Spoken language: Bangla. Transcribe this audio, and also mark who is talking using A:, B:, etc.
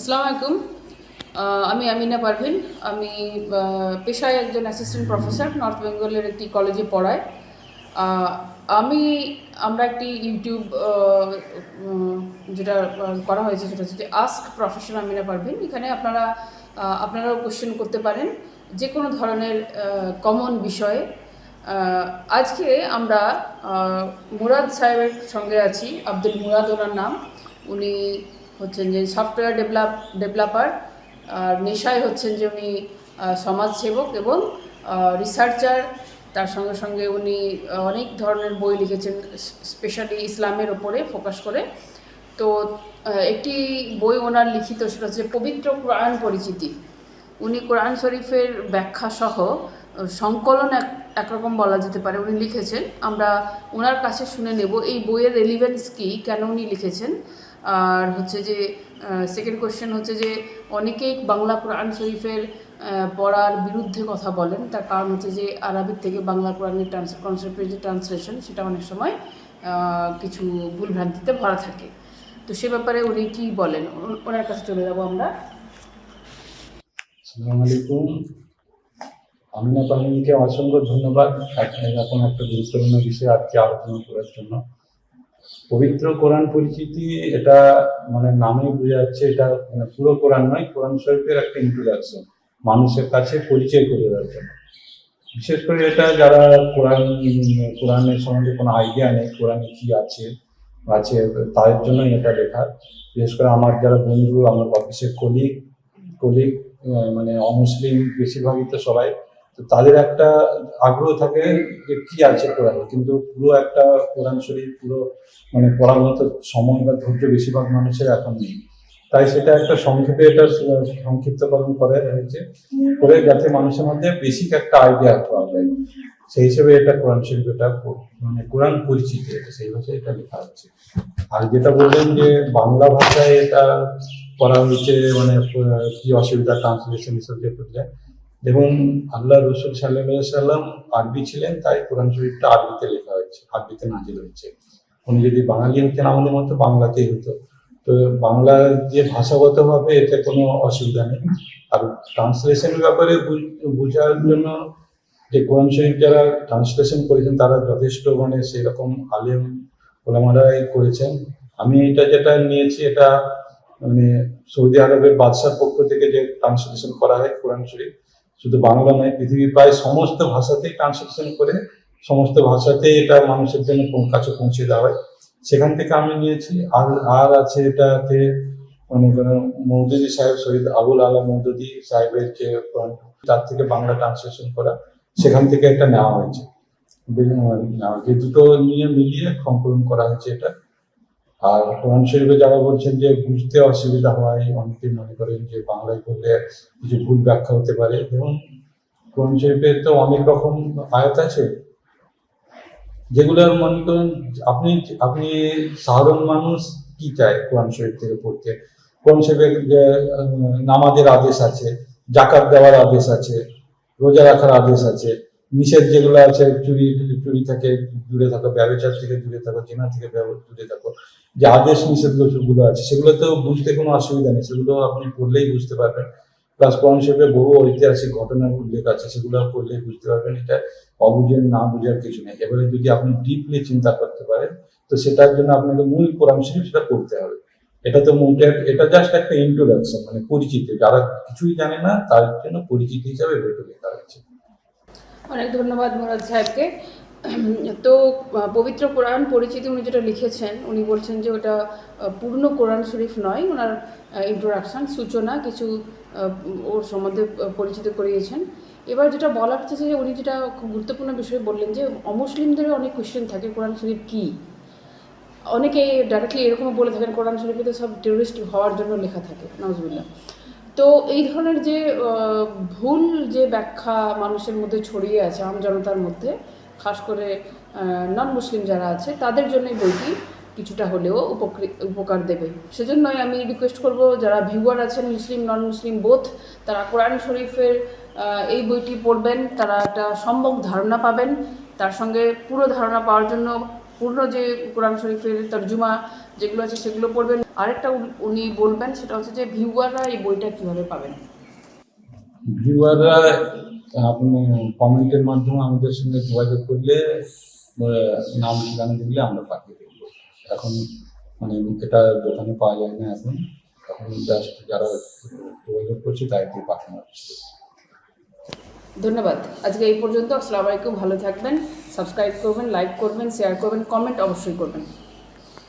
A: আসসালামু আলাইকুম। আমি আমিনা পারভিন। আমি পেশায় একজন অ্যাসিস্ট্যান্ট প্রফেসর নর্থ বেঙ্গলের একটি কলেজে পড়ায়। আমি, আমরা একটি ইউটিউব যেটা করা হয়েছে সেটা হচ্ছে আস্ক প্রফেসর আমিনা পারভিন। এখানে আপনারা আপনারাও কোশ্চেন করতে পারেন যে কোনো ধরনের কমন বিষয়ে। আজকে আমরা মুরাদ সাহেবের সঙ্গে আছি, আব্দুল মুরাদ ওনার নাম। উনি হচ্ছেন যে সফটওয়্যার ডেভেলপ ডেভেলপার আর নেশায় হচ্ছেন যে উনি সমাজসেবক এবং রিসার্চার তার সঙ্গে সঙ্গে উনি অনেক ধরনের বই লিখেছেন স্পেশালি ইসলামের ওপরে ফোকাস করে। তো একটি বই ওনার লিখিত সেটা হচ্ছে পবিত্র কোরআন পরিচিতি। উনি কোরআন শরীফের ব্যাখ্যা সহ সংকলন এক, একরকম বলা যেতে পারে উনি লিখেছেন। আমরা ওনার কাছে শুনে নেব, এই বইয়ের রেলিভেন্স কী, কেন উনি লিখেছেন? আর হচ্ছে যে সেকেন্ড কোশ্চেন হচ্ছে যে, অনেকেই বাংলা কোরআন শরীফের পড়ার বিরুদ্ধে কথা বলেন। তার কারণ হচ্ছে যে আরবিক থেকে বাংলা কোরআনের ট্রান্স কনসেপ্টের যে ট্রান্সলেশন সেটা অনেক সময় কিছু ভুলভ্রান্তিতে ভরা থাকে। তো সে ব্যাপারে উনি কী বলেন? ওনার কাছে চলে যাব আমরা।
B: আমিনা পারমিনকে অসংখ্য ধন্যবাদ। এরকম একটা গুরুত্বপূর্ণ বিষয়ে আজকে আলোচনা করার জন্য। পবিত্র কোরআন পরিচিতি, এটা মানে নামেই বোঝা যাচ্ছে এটা মানে পুরো কোরআন নয়, কোরআন শরীফের একটা ইন্ট্রোডাকশন মানুষের কাছে পরিচয় করে দেওয়ার জন্য। বিশেষ করে এটা যারা কোরআন, কোরআনের সম্বন্ধে কোনো আইডিয়া নেই, কোরআনে কি আছে আছে, তাদের জন্য এটা লেখা। বিশেষ করে আমার যারা বন্ধু, আমার অফিসের কলিগ কলিগ মানে অমুসলিম বেশিরভাগই তো সবাই তো তাদের একটা আগ্রহ থাকে যে কি আছে কোরআনে। কিন্তু পুরো একটা কোরআন শরীফ, পুরো মানে পড়ার মতো সময় বা ধৈর্য বেশিরভাগ মানুষের এখন নেই। তাই সেটা একটা সংক্ষেপে এটা সংক্ষিপ্তকরণ করে হয়েছে। করে যাতে মানুষের মধ্যে বেসিক একটা আইডিয়া পাওয়া যায়। সেই হিসেবে এটা কোরআন শরীফ এটা মানে কোরআন পরিচিতি এটা, সেই ভাষায় এটা লেখা হচ্ছে। আর যেটা বললেন যে বাংলা ভাষায় এটা করা হয়েছে মানে কি অসুবিধা ট্রান্সলেশন হিসেবে যে দেখুন আল্লাহ রসুল সাল্লাহ সাল্লাম আরবি ছিলেন, তাই কোরআন শরীফটা আরবিতে লেখা হয়েছে, আরবিতে নাজিল হয়েছে। উনি যদি বাঙালি হতেন আমাদের মতো বাংলাতেই হতো। তো বাংলার যে ভাষাগতভাবে এতে কোনো অসুবিধা নেই। আর ট্রান্সলেশনের ব্যাপারে বোঝার জন্য যে কোরআন শরীফ যারা ট্রান্সলেশন করেছেন, তারা যথেষ্ট মানে সেরকম আলেম ওলামারাই করেছেন। আমি এটা যেটা নিয়েছি, এটা মানে সৌদি আরবের বাদশার পক্ষ থেকে যে ট্রান্সলেশন করা হয় কোরআন শরীফ শুধু বাংলা নয়, পৃথিবীর প্রায় সমস্ত ভাষাতেই ট্রান্সলেশন করে, সমস্ত ভাষাতেই এটা মানুষের জন্য পৌ- কাছে পৌঁছে দেওয়া হয়। সেখান থেকে আমি নিয়েছি। আর আর আছে এটাতে মনে করেন মৌদুদি সাহেব, শহীদ আবুল আলা মৌদুদি সাহেবের যে তার থেকে বাংলা ট্রান্সলেশন করা, সেখান থেকে এটা নেওয়া হয়েছে। হয়েছে। দুটো নিয়ে মিলিয়ে সংকলন করা হয়েছে এটা। আর কোরআন শরীফে যারা বলছেন যে বুঝতে অসুবিধা হয় অনেকে মনে করেন যে বাংলায় করলে কিছু ভুল ব্যাখ্যা হতে পারে। এবং কোরআন শরীফের তো অনেক রকম আয়াত আছে। যেগুলো মনে করেন, আপনি আপনি সাধারণ মানুষ কি চায় কোরআন শরীফ থেকে পড়তে? কোরআন শরীফের নামাজের আদেশ আছে, জাকাত দেওয়ার আদেশ আছে, রোজা রাখার আদেশ আছে, নিষেধ যেগুলো আছে, চুরি চুরি থেকে দূরে থাকো, ব্যবচার থেকে দূরে থাকো, জেনা থেকে দূরে থাকো যে আদেশ নিষেধগুলো আছে সেগুলো তো বুঝতে কোনো অসুবিধা নেই। সেগুলো আপনি পড়লেই বুঝতে পারবেন। প্লাস কোরআন শরীফে বহু ঐতিহাসিক ঘটনার উল্লেখ আছে, সেগুলো পড়লেই বুঝতে পারবেন। এটা অবুঝের, না বুঝার কিছু নেই। এবারে যদি আপনি ডিপলি চিন্তা করতে পারেন, তো সেটার জন্য আপনাকে মূল কোরআন শরীফ সেটা পড়তে হবে। এটা তো এটা জাস্ট একটা ইন্ট্রোডাকশন মানে পরিচিতি। যারা কিছুই জানে না, তার জন্য পরিচিতি হিসাবে ভেটে লেখা হয়েছে
A: অনেক ধন্যবাদ মুরাদ সাহেবকে। তো পবিত্র কোরআন পরিচিতি উনি যেটা লিখেছেন, উনি বলছেন যে ওটা পূর্ণ কোরআন শরীফ নয়, ওনার ইন্ট্রোডাকশন সূচনা, কিছু ওর সম্বন্ধে পরিচিত করিয়েছেন। এবার যেটা বলার হচ্ছে যে উনি যেটা খুব গুরুত্বপূর্ণ বিষয় বললেন যে অমুসলিমদেরও অনেক কোয়েশ্চেন থাকে, কোরআন শরীফ কী? অনেকে ডাইরেক্টলি এরকমও বলে থাকেন, কোরআন শরীফে তো সব টেররিস্ট হওয়ার জন্য লেখা থাকে নজবুল্লাহ তো এই ধরনের যে ভুল যে ব্যাখ্যা মানুষের মধ্যে ছড়িয়ে আছে, আম জনতার মধ্যে খাস করে নন মুসলিম যারা আছে, তাদের জন্য বইটি কিছুটা হলেও উপকার দেবে। সেজন্যই আমি রিকোয়েস্ট করব, যারা ভিউয়ার আছেন মুসলিম নন মুসলিম বোথ তারা কোরআন শরীফের এই বইটি পড়বেন, তারা একটা সম্যক ধারণা পাবেন। তার সঙ্গে পুরো ধারণা পাওয়ার জন্য পূর্ণ যে কোরআন শরীফের তর্জুমা যেগুলো আছে, সেগুলো পড়বেন। আরেকটা উনি বলবেন, সেটা হচ্ছে যে ভিউয়াররা এই বইটা কীভাবে পাবেন?
B: ভিউয়াররা আপনি কমেন্টের মাধ্যমে আমাদের সঙ্গে যোগাযোগ করলে নাম ঠিকানা দিলে আমরা পাঠিয়ে দেবো। এখন মানে এটা দোকানে পাওয়া যায় না এখন। এখন জাস্ট যারা যোগাযোগ করছে তাদেরকে পাঠানো হচ্ছে।
A: ধন্যবাদ। আজকে এই পর্যন্ত। আসসালামু আলাইকুম। ভালো থাকবেন। সাবস্ক্রাইব করবেন, লাইক করবেন শেয়ার করবেন কমেন্ট অবশ্যই করবেন।